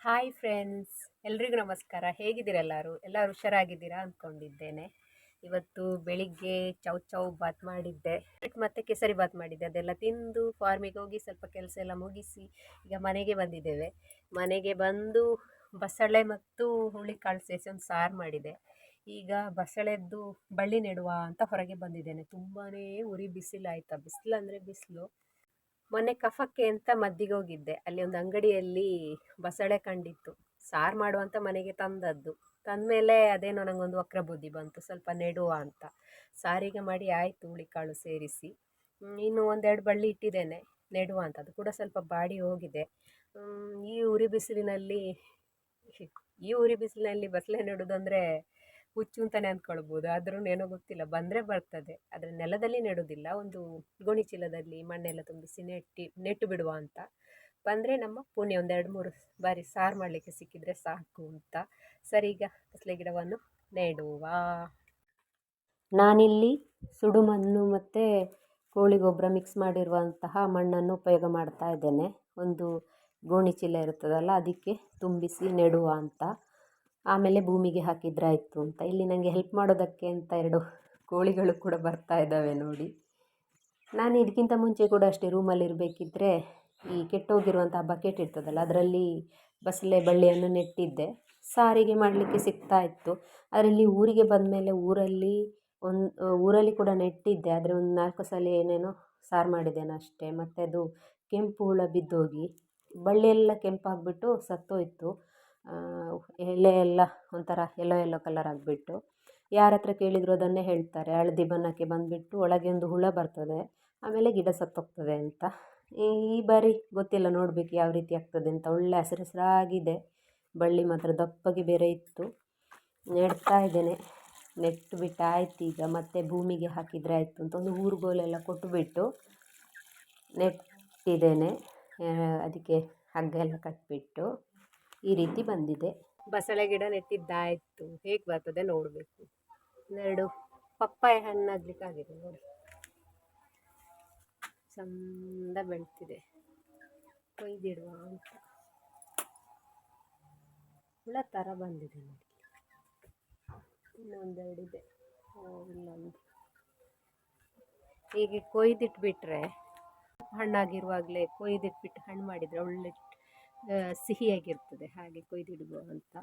Hi friends ಎಲ್ರಿಗೂ ನಮಸ್ಕಾರ. ಹೇಗಿದ್ದೀರಾ ಎಲ್ಲರೂ? ಹುಷಾರಾಗಿದ್ದೀರಾ ಅಂದ್ಕೊಂಡಿದ್ದೇನೆ ಇವತ್ತು ಬೆಳಿಗ್ಗೆ ಚೌ ಚೌ ಬಾತ್ ಮಾಡಿದ್ದೆ. ಮತ್ತು ಕೇಸರಿ ಬಾತ್ ಮಾಡಿದ್ದೆ. ಅದೆಲ್ಲ ತಿಂದು ಫಾರ್ಮಿಗೆ ಹೋಗಿ ಸ್ವಲ್ಪ ಕೆಲಸ ಎಲ್ಲ ಮುಗಿಸಿ ಈಗ ಮನೆಗೆ ಬಂದಿದ್ದೇವೆ. ಮನೆಗೆ ಬಂದು ಬಸಳೆ ಮತ್ತು ಹುಳಿಕಾಳು ಸೇರಿಸಿ ಒಂದು ಸಾರು ಮಾಡಿದೆ. ಈಗ ಬಸಳೆದ್ದು ಬಳ್ಳಿ ನೆಡುವ ಅಂತ ಹೊರಗೆ ಬಂದಿದ್ದೇನೆ. ತುಂಬಾ ಉರಿ ಬಿಸಿಲಾಯ್ತಾ ಬಿಸಿಲು ಅಂದರೆ ಬಿಸಿಲು. ಮೊನ್ನೆ ಕಫಕ್ಕೆ ಅಂತ ಮದ್ದಿಗೆ ಹೋಗಿದ್ದೆ. ಅಲ್ಲಿ ಒಂದು ಅಂಗಡಿಯಲ್ಲಿ ಬಸಳೆ ಕಂಡಿತ್ತು. ಸಾರು ಮಾಡುವಂಥ ಮನೆಗೆ ತಂದದ್ದು. ತಂದಮೇಲೆ ಅದೇನೋ ನನಗೊಂದು ವಕ್ರ ಬುದ್ಧಿ ಬಂತು. ಸ್ವಲ್ಪ ನೆಡುವ ಅಂತ. ಸಾರಿಗೆ ಮಾಡಿ ಆಯಿತು ಹುಳಿಕಾಳು ಸೇರಿಸಿ. ಇನ್ನು ಒಂದೆರಡು ಬಳ್ಳಿ ಇಟ್ಟಿದ್ದೇನೆ. ನೆಡುವ ಅಂತ. ಅದು ಕೂಡ ಸ್ವಲ್ಪ ಬಾಡಿ ಹೋಗಿದೆ. ಈ ಉರಿ ಬಿಸಿಲಿನಲ್ಲಿ, ಈ ಉರಿ ಬಿಸಿಲಿನಲ್ಲಿ ಬಸಳೆ ನೆಡೋದಂದರೆ ಹುಚ್ಚು ಅಂತಲೇ ಅಂದ್ಕೊಳ್ಬೋದು ಆದ್ರೂ ಏನೋ ಗೊತ್ತಿಲ್ಲ. ಬಂದರೆ ಬರ್ತದೆ. ಆದರೆ ನೆಲದಲ್ಲಿ ನೆಡೋದಿಲ್ಲ. ಒಂದು ಗೋಣಿ ಚೀಲದಲ್ಲಿ ಮಣ್ಣೆಲ್ಲ ತುಂಬಿಸಿ ನೆಟ್ಟಿ, ನೆಟ್ಟು ಬಿಡುವ ಅಂತ. ಬಂದರೆ ನಮ್ಮ ಪುಣ್ಯ ಒಂದು ಎರಡು ಮೂರು ಬಾರಿ ಸಾರು ಮಾಡಲಿಕ್ಕೆ ಸಿಕ್ಕಿದರೆ ಸಾಕು ಅಂತ. ಸರಿ, ಈಗ ಕಸಲೆ ಗಿಡವನ್ನು ನೆಡುವ. ನಾನಿಲ್ಲಿ ಸುಡು ಮಣ್ಣು ಮತ್ತು ಕೋಳಿ ಗೊಬ್ಬರ ಮಿಕ್ಸ್ ಮಾಡಿರುವಂತಹ ಮಣ್ಣನ್ನು ಉಪಯೋಗ ಮಾಡ್ತಾ ಇದ್ದೇನೆ. ಒಂದು ಗೋಣಿ ಚೀಲ ಇರ್ತದಲ್ಲ ಅದಕ್ಕೆ ತುಂಬಿಸಿ ನೆಡುವ ಅಂತ. ಆಮೇಲೆ ಭೂಮಿಗೆ ಹಾಕಿದ್ರಾಯಿತು ಅಂತ. ಇಲ್ಲಿ ನನಗೆ ಹೆಲ್ಪ್ ಮಾಡೋದಕ್ಕೆ ಅಂತ ಎರಡು ಕೋಳಿಗಳು ಕೂಡ ಬರ್ತಾ ಇದ್ದಾವೆ ನೋಡಿ. ನಾನು ಇದಕ್ಕಿಂತ ಮುಂಚೆ ಕೂಡ ಅಷ್ಟೇ ರೂಮಲ್ಲಿ ಇರಬೇಕಿದ್ರೆ ಈ ಕೆಟ್ಟೋಗಿರುವಂಥ ಬಕೆಟ್ ಇರ್ತದಲ್ಲ, ಅದರಲ್ಲಿ ಬಸಳೆ ಬಳ್ಳಿಯನ್ನು ನೆಟ್ಟಿದ್ದೆ. ಸಾರಿಗೆ ಮಾಡಲಿಕ್ಕೆ ಸಿಗ್ತಾ ಇತ್ತು. ಅದರಲ್ಲಿ ಊರಿಗೆ ಬಂದ ಮೇಲೆ ಊರಲ್ಲಿ ಒಂದು, ಊರಲ್ಲಿ ಕೂಡ ನೆಟ್ಟಿದ್ದೆ. ಆದರೆ ಒಂದು ನಾಲ್ಕು ಸಲ ಏನೇನೋ ಸಾರು ಮಾಡಿದ್ದೇನೆ ಅಷ್ಟೇ. ಮತ್ತು ಅದು ಕೆಂಪು ಹುಳ ಬಿದ್ದೋಗಿ ಬಳ್ಳಿಯೆಲ್ಲ ಕೆಂಪಾಗಿಬಿಟ್ಟು ಸತ್ತೋಯ್ತು. ಎಲೆ ಎಲ್ಲ ಒಂಥರ ಎಲ್ಲೋ ಎಲ್ಲೋ ಕಲರ್ ಆಗಿಬಿಟ್ಟು, ಯಾರ ಹತ್ರ ಕೇಳಿದರೂ ಅದನ್ನೇ ಹೇಳ್ತಾರೆ. ಹಳದಿ ಬಣ್ಣಕ್ಕೆ ಬಂದುಬಿಟ್ಟು ಒಳಗೆ ಒಂದು ಹುಳ ಬರ್ತದೆ, ಆಮೇಲೆ ಗಿಡ ಸತ್ತೋಗ್ತದೆ ಅಂತ. ಈ ಬಾರಿ ಗೊತ್ತಿಲ್ಲ ನೋಡಬೇಕು ಯಾವ ರೀತಿ ಆಗ್ತದೆ ಅಂತ. ಒಳ್ಳೆ ಹಸಿರು ಹಸಿರಾಗಿದೆ ಬಳ್ಳಿ ಮಾತ್ರ ದಪ್ಪಗೆ ಬೇರೆ ಇತ್ತು. ನೆಡ್ತಾ ಇದ್ದೇನೆ. ನೆಟ್ಟು ಬಿಟ್ಟು ಆಯ್ತು ಈಗ. ಮತ್ತೆ ಭೂಮಿಗೆ ಹಾಕಿದರೆ ಆಯಿತು ಅಂತ ಒಂದು ಊರುಗೋಲೆಲ್ಲ ಕೊಟ್ಟುಬಿಟ್ಟು ನೆಟ್ಟಿದ್ದೇನೆ. ಅದಕ್ಕೆ ಹಗ್ಗ ಎಲ್ಲ ಕಟ್ಟಿಬಿಟ್ಟು ಈ ರೀತಿ ಬಂದಿದೆ. ಬಸಳೆ ಗಿಡ ನೆಟ್ಟಿದ್ದಾಯಿತು. ಹೇಗೆ ಬರ್ತದೆ ನೋಡಬೇಕು. ಎರಡು ಪಪ್ಪಾಯ ಹಣ್ಣಾಗಲಿಕ್ಕಾಗಿದೆ ನೋಡಿ. ಚಂದ ಬೆಳ್ತಿದೆ. ಕೊಯ್ದಿಡುವ ಅಂತ. ಹುಳ ಥರ ಬಂದಿದೆ ನೋಡಿ. ಇನ್ನೊಂದೆರಡಿದೆ. ಇನ್ನೊಂದು. ಹೀಗೆ ಕೊಯ್ದಿಟ್ಬಿಟ್ರೆ, ಹಣ್ಣಾಗಿರುವಾಗಲೇ ಕೊಯ್ದಿಟ್ಬಿಟ್ಟು ಹಣ್ಣು ಮಾಡಿದರೆ ಒಳ್ಳೆ ಸಿಹಿಯಾಗಿರ್ತದೆ, ಹಾಗೆ ಕೊಯ್ದಿಡುವ ಅಂತ.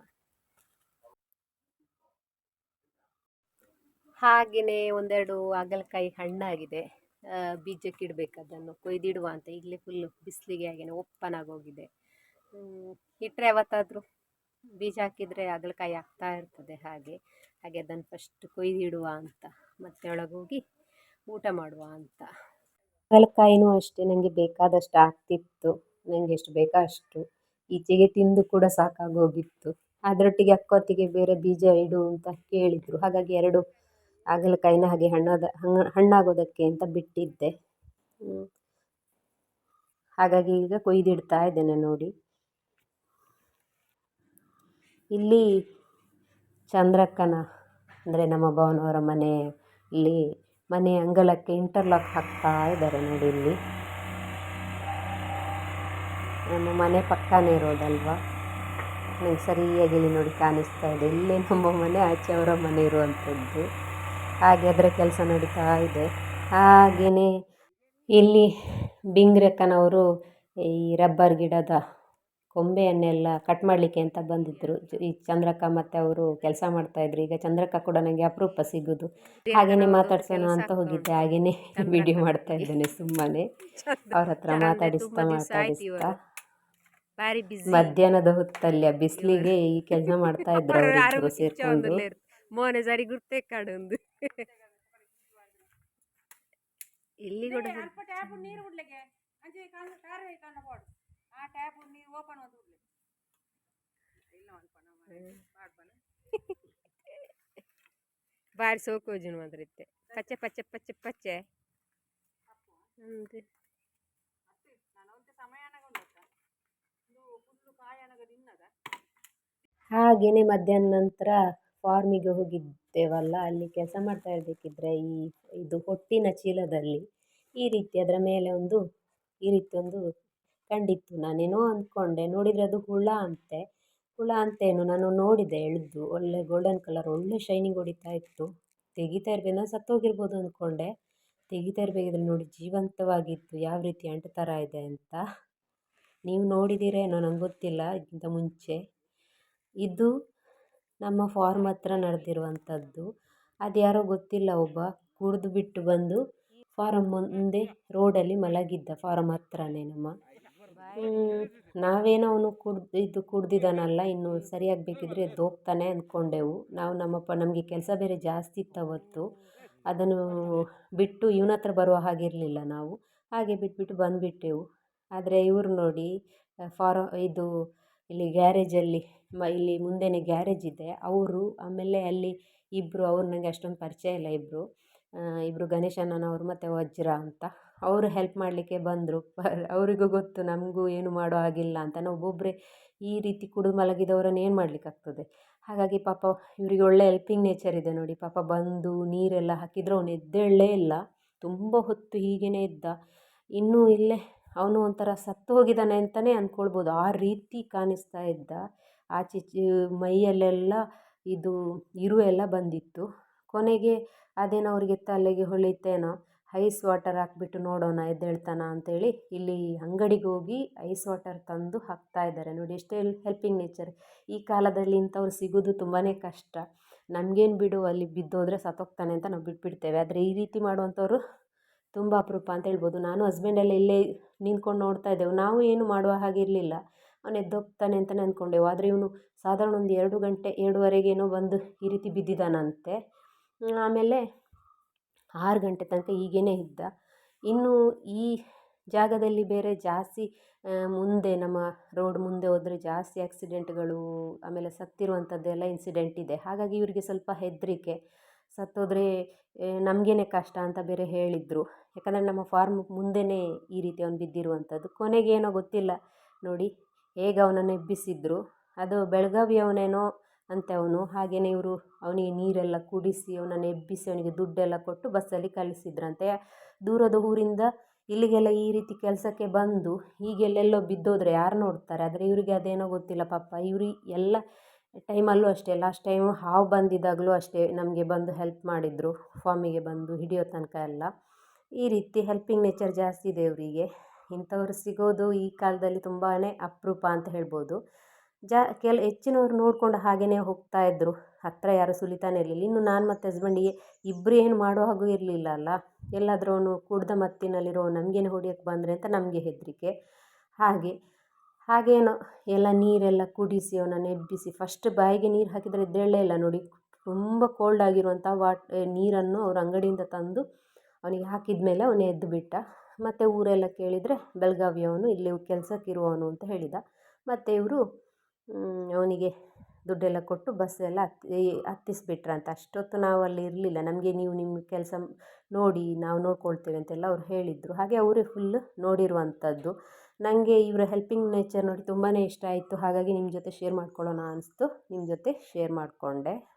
ಹಾಗೆಯೇ ಒಂದೆರಡು ಹಾಗಲಕಾಯಿ ಹಣ್ಣಾಗಿದೆ. ಬೀಜಕ್ಕೆ ಇಡಬೇಕು ಅದನ್ನು, ಕೊಯ್ದಿಡುವ ಅಂತ. ಈಗಲೇ ಫುಲ್ಲು ಬಿಸಿಲಿಗೆ ಹಾಗೆಯೇ ಹೋಗಿದೆ. ಇಟ್ಟರೆ ಯಾವತ್ತಾದರೂ ಬೀಜ ಹಾಕಿದರೆ ಹಾಗಲಕಾಯಿ ಆಗ್ತಾ ಇರ್ತದೆ ಹಾಗೆ. ಹಾಗೆ ಅದನ್ನು ಫಸ್ಟ್ ಕೊಯ್ದಿಡುವ ಅಂತ, ಮತ್ತೆ ಒಳಗೋಗಿ ಊಟ ಮಾಡುವ ಅಂತ. ಹಾಗಲಕಾಯಿನೂ ಅಷ್ಟೇ ನನಗೆ ಬೇಕಾದಷ್ಟು ಆಗ್ತಿತ್ತು. ನನಗೆ ಎಷ್ಟು ಬೇಕೋ ಅಷ್ಟು. ಈಚೆಗೆ ತಿಂದು ಕೂಡ ಸಾಕಾಗೋಗಿತ್ತು. ಅದರೊಟ್ಟಿಗೆ ಅಕ್ಕೊತ್ತಿಗೆ ಬೇರೆ ಬೀಜ ಇಡು ಅಂತ ಕೇಳಿದರು. ಹಾಗಾಗಿ ಎರಡು ಹಾಗಲಕಾಯಿನ ಹಾಗೆ ಹಣ್ಣಾದ ಹಣ್ಣಾಗೋದಕ್ಕೆ ಅಂತ ಬಿಟ್ಟಿದ್ದೆ. ಹಾಗಾಗಿ ಈಗ ಕೊಯ್ದಿಡ್ತಾ ಇದ್ದೇನೆ ನೋಡಿ. ಇಲ್ಲಿ ಚಂದ್ರಕ್ಕನ, ಅಂದರೆ ನಮ್ಮ ಭವನವರ ಮನೆ ಇಲ್ಲಿ ಮನೆ ಅಂಗಳಕ್ಕೆ ಇಂಟರ್ಲಾಕ್ ಹಾಕ್ತಾ ಇದ್ದಾರೆ ನೋಡಿ ಇಲ್ಲಿ. ನಮ್ಮ ಮನೆ ಪಕ್ಕನೇ ಇರೋದಲ್ವಾ? ನಂಗೆ ಸರಿಯಾಗಿ ಇಲ್ಲಿ ನೋಡಿ ಕಾಣಿಸ್ತಾ ಇದೆ. ಇಲ್ಲೇ ನಮ್ಮ ಮನೆ ಆಚೆ ಅವರ ಮನೆ ಇರುವಂಥದ್ದು. ಹಾಗೆ ಅದರ ಕೆಲಸ ನಡೀತಾ ಇದೆ. ಹಾಗೆಯೇ ಇಲ್ಲಿ ಬಿಂಗ್ರೆಕ್ಕನವರು ಈ ರಬ್ಬರ್ ಗಿಡದ ಕೊಂಬೆಯನ್ನೆಲ್ಲ ಕಟ್ ಮಾಡಲಿಕ್ಕೆ ಅಂತ ಬಂದಿದ್ದರು ಈ ಚಂದ್ರಕ್ಕ ಮತ್ತು ಅವರು ಕೆಲಸ ಮಾಡ್ತಾಯಿದ್ರು ಈಗ ಚಂದ್ರಕ್ಕ ಕೂಡ ನನಗೆ ಅಪರೂಪ ಸಿಗೋದು. ಹಾಗೆಯೇ ಮಾತಾಡ್ಸೋಣ ಅಂತ ಹೋಗಿದ್ದೆ. ಹಾಗೆಯೇ ವಿಡಿಯೋ ಮಾಡ್ತಾ ಇದ್ದೇನೆ ಸುಮ್ಮನೆ. ಅವ್ರ ಹತ್ರ ಮಾತಾಡಿಸ್ತಾ ಮಾತಾಡಿಸ್ತಾ. ಬಾರಿ ಬಿಸಿ ಮಧ್ಯಾಹ್ನದ ಹೊತ್ತಲ್ಲಿ ಆ ಬಿಸಿಲಿಗೆ ಈ ಕೆಲಸ ಮಾಡ್ತಾ ಇದ್ರು ಅವರಿಬ್ಬರು ಸೇರ್ಕೊಂಡು. ಮೋನೆ ಸರಿ ಗುರ್ತೇ ಕಾಡೊಂದು ಇಲ್ಲಿ ಕೂಡ ಟ್ಯಾಪ್ ನೀರು ಬಿಡ್ಲಿಕ್ಕೆ ಅಂಚೆ ಕಾಲ ಕಾರೇ ಕಾಲ ಬೋಡು. ಆ ಟ್ಯಾಪ್ ನೀರು ಓಪನ್ ಅದು ಬಿಡ್ಲಿ ಇಲ್ಲ ಅನ್ಪಣ ಮಾಡ್ಬಾನ ಬಾರಿ ಸೋಕೋಜುನು ಮಾತ್ರ ಇತ್ತೆ. ಪಚ್ಚೆ ಪಚ್ಚೆ ಪಚ್ಚೆ ಪಚ್ಚೆ. ಹ್ಞೂ ಹಾಗೆಯೇ ಮಧ್ಯಾಹ್ನ ನಂತರ ಫಾರ್ಮಿಗೆ ಹೋಗಿದ್ದೇವಲ್ಲ, ಅಲ್ಲಿ ಕೆಲಸ ಮಾಡ್ತಾ ಇರಬೇಕಿದ್ರೆ ಈ ಇದು ಹೊಟ್ಟಿನ ಚೀಲದಲ್ಲಿ ಈ ರೀತಿ ಅದರ ಮೇಲೆ ಒಂದು, ಈ ರೀತಿ ಒಂದು ಕಂಡಿತ್ತು. ನಾನೇನೋ ಅಂದ್ಕೊಂಡೆ, ನೋಡಿದರೆ ಅದು ಹುಳ ಅಂತೆ. ಹುಳ ಅಂತೇನು ನಾನು ನೋಡಿದೆ, ಎಳೆದು, ಒಳ್ಳೆ ಗೋಲ್ಡನ್ ಕಲರ್ ಒಳ್ಳೆ ಶೈನಿಂಗ್ ಹೊಡಿತಾ ಇತ್ತು. ತೆಗಿತಾ ಇರ್ಬೇಕು ನಾನು ಸತ್ತೋಗಿರ್ಬೋದು ಅಂದ್ಕೊಂಡೆ. ತೆಗಿತಾ ಇರಬೇಕಿದ್ರೆ ನೋಡಿ ಜೀವಂತವಾಗಿತ್ತು, ಯಾವ ರೀತಿ ಅಂಟು ಥರ ಇದೆ ಅಂತ. ನೀವು ನೋಡಿದ್ದೀರೇನೋ ನಂಗೆ ಗೊತ್ತಿಲ್ಲ ಇದಕ್ಕಿಂತ ಮುಂಚೆ. ಇದು ನಮ್ಮ ಫಾರ್ಮ್ ಹತ್ರ ನಡೆದಿರುವಂಥದ್ದು. ಅದು ಯಾರೋ ಗೊತ್ತಿಲ್ಲ, ಒಬ್ಬ ಕುಡಿದು ಬಿಟ್ಟು ಬಂದು ಫಾರಮ್ ಮುಂದೆ ರೋಡಲ್ಲಿ ಮಲಗಿದ್ದ ಫಾರಮ್ ಹತ್ರನೇ ನಮ್ಮ. ನಾವೇನೋ ಅವನು ಕುಡ್ದು, ಇದು ಕುಡ್ದಿದ್ದಾನಲ್ಲ ಇನ್ನು ಸರಿಯಾಗಬೇಕಿದ್ರೆ ಎದ್ದು ಹೋಗ್ತಾನೆ ಅಂದ್ಕೊಂಡೆವು. ನಾವು ನಮ್ಮಪ್ಪ ನಮಗೆ ಕೆಲಸ ಬೇರೆ ಜಾಸ್ತಿ ಇತ್ತು ಅವತ್ತು. ಅದನ್ನು ಬಿಟ್ಟು ಇವನ ಹತ್ರ ಬರುವ ಹಾಗಿರಲಿಲ್ಲ ನಾವು. ಹಾಗೆ ಬಿಟ್ಬಿಟ್ಟು ಬಂದುಬಿಟ್ಟೆವು. ಆದರೆ ಇವ್ರು ನೋಡಿ ಫಾರ ಇದು ಇಲ್ಲಿ ಗ್ಯಾರೇಜಲ್ಲಿ ಮ, ಇಲ್ಲಿ ಮುಂದೆಯೇ ಗ್ಯಾರೇಜ್ ಇದೆ. ಅವರು ಆಮೇಲೆ ಅಲ್ಲಿ ಇಬ್ಬರು ಅವ್ರು ನನಗೆ ಅಷ್ಟೊಂದು ಪರಿಚಯ ಇಲ್ಲ ಇಬ್ಬರು ಇಬ್ಬರು ಗಣೇಶ್ ಅಣ್ಣನವರು ಮತ್ತು ವಜ್ರ ಅಂತ. ಅವರು ಹೆಲ್ಪ್ ಮಾಡಲಿಕ್ಕೆ ಬಂದರು. ಅವರಿಗೂ ಗೊತ್ತು ನಮಗೂ ಏನು ಮಾಡೋ ಹಾಗಿಲ್ಲ ಅಂತ. ನಾವು ಒಬ್ಬೊಬ್ಬರೇ ಈ ರೀತಿ ಕುಡಿದು ಮಲಗಿದವರನ್ನು ಏನು ಮಾಡಲಿಕ್ಕಾಗ್ತದೆ ಹಾಗಾಗಿ ಪಾಪ ಇವರಿಗೆ ಒಳ್ಳೆ ಹೆಲ್ಪಿಂಗ್ ನೇಚರ್ ಇದೆ ನೋಡಿ. ಪಾಪ ಬಂದು ನೀರೆಲ್ಲ ಹಾಕಿದ್ರು ಅವನು ಎದ್ದೇಳಲೇ ಇಲ್ಲ. ತುಂಬ ಹೊತ್ತು ಹೀಗೇ ಇದ್ದ. ಇನ್ನೂ ಇಲ್ಲೇ ಅವನು ಒಂಥರ ಸತ್ತು ಹೋಗಿದ್ದಾನೆ ಅಂತಲೇ ಅಂದ್ಕೊಳ್ಬೋದು ಆ ರೀತಿ ಕಾಣಿಸ್ತಾ ಇದ್ದ ಆಚೆ ಈಚೆ ಮೈಯಲ್ಲೆಲ್ಲ ಇದು ಇರುವೆಲ್ಲ ಬಂದಿತ್ತು. ಕೊನೆಗೆ ಅದೇನೋ ಅವರಿಗೆ ತಲೆಗೆ ಹೊಳಿತೇನೋ, ಐಸ್ ವಾಟರ್ ಹಾಕ್ಬಿಟ್ಟು ನೋಡೋಣ ಎದ್ದೇಳ್ತಾನ ಅಂತೇಳಿ ಇಲ್ಲಿ ಅಂಗಡಿಗೆ ಹೋಗಿ ಐಸ್ ವಾಟರ್ ತಂದು ಹಾಕ್ತಾ ಇದ್ದಾರೆ. ನೋಡಿ, ಎಷ್ಟೇ ಹೆಲ್ಪಿಂಗ್ ನೇಚರ್. ಈ ಕಾಲದಲ್ಲಿ ಇಂಥವ್ರು ಸಿಗೋದು ತುಂಬಾ ಕಷ್ಟ. ನಮಗೇನು ಬಿಡು, ಅಲ್ಲಿ ಬಿದ್ದೋದ್ರೆ ಸತ್ತೋಗ್ತಾನೆ ಅಂತ ನಾವು ಬಿಟ್ಬಿಡ್ತೇವೆ. ಆದರೆ ಈ ರೀತಿ ಮಾಡುವಂಥವ್ರು ತುಂಬ ಅಪರೂಪ ಅಂತ ಹೇಳ್ಬೋದು. ನಾನು ಹಸ್ಬೆಂಡೆಲ್ಲ ಇಲ್ಲೇ ನಿಂತ್ಕೊಂಡು ನೋಡ್ತಾ ಇದ್ದೆವು. ನಾವು ಏನು ಮಾಡುವ ಹಾಗೆ ಇರಲಿಲ್ಲ. ಅವನು ಎದ್ದೋಗ್ತಾನೆ ಅಂತಲೇ ಅಂದ್ಕೊಂಡೆವು. ಆದರೆ ಇವನು ಸಾಧಾರಣ ಒಂದು ಎರಡು ಗಂಟೆ ಎರಡುವರೆಗೇನೋ ಬಂದು ಈ ರೀತಿ ಬಿದ್ದಿದ್ದಾನಂತೆ. ಆಮೇಲೆ ಆರು ಗಂಟೆ ತನಕ ಈಗೇನೇ ಇದ್ದ. ಇನ್ನು ಈ ಜಾಗದಲ್ಲಿ ಬೇರೆ ಜಾಸ್ತಿ ಮುಂದೆ ನಮ್ಮ ರೋಡ್ ಮುಂದೆ ಹೋದರೆ ಜಾಸ್ತಿ ಆಕ್ಸಿಡೆಂಟ್ಗಳು ಆಮೇಲೆ ಸತ್ತಿರುವಂಥದ್ದೆಲ್ಲ ಇನ್ಸಿಡೆಂಟ್ ಇದೆ. ಹಾಗಾಗಿ ಇವರಿಗೆ ಸ್ವಲ್ಪ ಹೆದರಿಕೆ. ಸತ್ತೋದರೆ ನಮಗೇನೆ ಕಷ್ಟ ಅಂತ ಬೇರೆ ಹೇಳಿದರು. ಯಾಕಂದರೆ ನಮ್ಮ ಫಾರ್ಮ್ ಮುಂದೆಯೇ ಈ ರೀತಿ ಅವ್ನು ಬಿದ್ದಿರುವಂಥದ್ದು. ಕೊನೆಗೆ ಏನೋ ಗೊತ್ತಿಲ್ಲ. ನೋಡಿ, ಹೇಗೆ ಅವನನ್ನು ಎಬ್ಬಿಸಿದ್ರು. ಅದು ಬೆಳಗಾವಿಯವನೇನೋ ಅಂತೆ ಅವನು ಹಾಗೆಯೇ ಇವರು ಅವನಿಗೆ ನೀರೆಲ್ಲ ಕುಡಿಸಿ, ಅವನನ್ನು ಎಬ್ಬಿಸಿ, ಅವನಿಗೆ ದುಡ್ಡೆಲ್ಲ ಕೊಟ್ಟು ಬಸ್ಸಲ್ಲಿ ಕಳಿಸಿದ್ರಂತೆ. ದೂರದ ಊರಿಂದ ಇಲ್ಲಿಗೆಲ್ಲ ಈ ರೀತಿ ಕೆಲಸಕ್ಕೆ ಬಂದು, ಹೀಗೆಲ್ಲೆಲ್ಲೋ ಬಿದ್ದೋದ್ರೆ ಯಾರು ನೋಡ್ತಾರೆ? ಆದರೆ ಇವರಿಗೆ ಅದೇನೋ ಗೊತ್ತಿಲ್ಲ ಪಾಪ. ಇವರು ಎಲ್ಲ ಟೈಮಲ್ಲೂ ಅಷ್ಟೇ, ಲಾಸ್ಟ್ ಟೈಮು ಹಾವು ಬಂದಿದ್ದಾಗಲೂ ಅಷ್ಟೇ ನಮಗೆ ಬಂದು ಹೆಲ್ಪ್ ಮಾಡಿದರು, ಫಾರ್ಮಿಗೆ ಬಂದು ಹಿಡಿಯೋ ತನಕ ಎಲ್ಲ. ಈ ರೀತಿ ಹೆಲ್ಪಿಂಗ್ ನೇಚರ್ ಜಾಸ್ತಿ ಇದೆ ಇವರಿಗೆ ಇಂಥವ್ರು ಸಿಗೋದು ಈ ಕಾಲದಲ್ಲಿ ತುಂಬಾ ಅಪರೂಪ ಅಂತ ಹೇಳ್ಬೋದು. ಜಾ, ಕೆಲ, ಹೆಚ್ಚಿನವ್ರು ನೋಡಿಕೊಂಡು ಹಾಗೆಯೇ ಹೋಗ್ತಾ ಇದ್ದರು ಹತ್ತಿರ ಯಾರೂ ಸುಲಿತಾನೇ ಇರಲಿಲ್ಲ. ಇನ್ನು ನಾನು ಮತ್ತು ಹಸ್ಬೆಂಡಿಗೆ ಇಬ್ಬರು ಏನು ಮಾಡೋ ಹಾಗೂ ಇರಲಿಲ್ಲ ಅಲ್ಲ. ಎಲ್ಲಾದರೂ ಅವನು ಕುಡ್ದ ಮತ್ತಿನಲ್ಲಿರೋ ನಮಗೇನು ಹೊಡಿಯೋಕ್ಕೆ ಬಂದರೆ ಅಂತ ನಮಗೆ ಹೆದರಿಕೆ. ಹಾಗೆ ಹಾಗೇನೋ, ಎಲ್ಲ ನೀರೆಲ್ಲ ಕುಡಿಸಿ ಅವನನ್ನು ಎಬ್ಬಿಸಿ ಫಸ್ಟ್ ಬಾಯಿಗೆ ನೀರು ಹಾಕಿದರೆ ಎದ್ದೇಳಲೇ ಇಲ್ಲ ನೋಡಿ. ತುಂಬ ಕೋಲ್ಡ್ ಆಗಿರುವಂಥ ವಾಟ್ ನೀರನ್ನು ಅವ್ರು ಅಂಗಡಿಯಿಂದ ತಂದು ಅವನಿಗೆ ಹಾಕಿದ ಮೇಲೆ ಅವನು ಎದ್ದು ಬಿಟ್ಟ. ಮತ್ತು ಊರೆಲ್ಲ ಕೇಳಿದರೆ ಬೆಳಗಾವಿಯವನು ಇಲ್ಲಿ ಕೆಲಸಕ್ಕಿರುವವನು ಅಂತ ಹೇಳಿದ. ಮತ್ತು ಇವರು ಅವನಿಗೆ ದುಡ್ಡೆಲ್ಲ ಕೊಟ್ಟು ಬಸ್ಸೆಲ್ಲ ಹತ್ತಿ ಹತ್ತಿಸ್ಬಿಟ್ರಂತ ಅಷ್ಟೊತ್ತು ನಾವು ಅಲ್ಲಿ ಇರಲಿಲ್ಲ. ನಮಗೆ ನೀವು ನಿಮ್ಮ ಕೆಲಸ ನೋಡಿ, ನಾವು ನೋಡ್ಕೊಳ್ತೇವೆ ಅಂತೆಲ್ಲ ಅವ್ರು ಹೇಳಿದರು. ಹಾಗೆ ಅವರೇ ಫುಲ್ ನೋಡಿರುವಂಥದ್ದು ನನಗೆ ಇವರ ಹೆಲ್ಪಿಂಗ್ ನೇಚರ್ ನೋಡಿ ತುಂಬಾ ಇಷ್ಟ ಆಯಿತು. ಹಾಗಾಗಿ ನಿಮ್ಮ ಜೊತೆ ಶೇರ್ ಮಾಡ್ಕೊಳ್ಳೋಣ ಅನಿಸ್ತು. ನಿಮ್ಮ ಜೊತೆ ಶೇರ್ ಮಾಡಿಕೊಂಡೆ.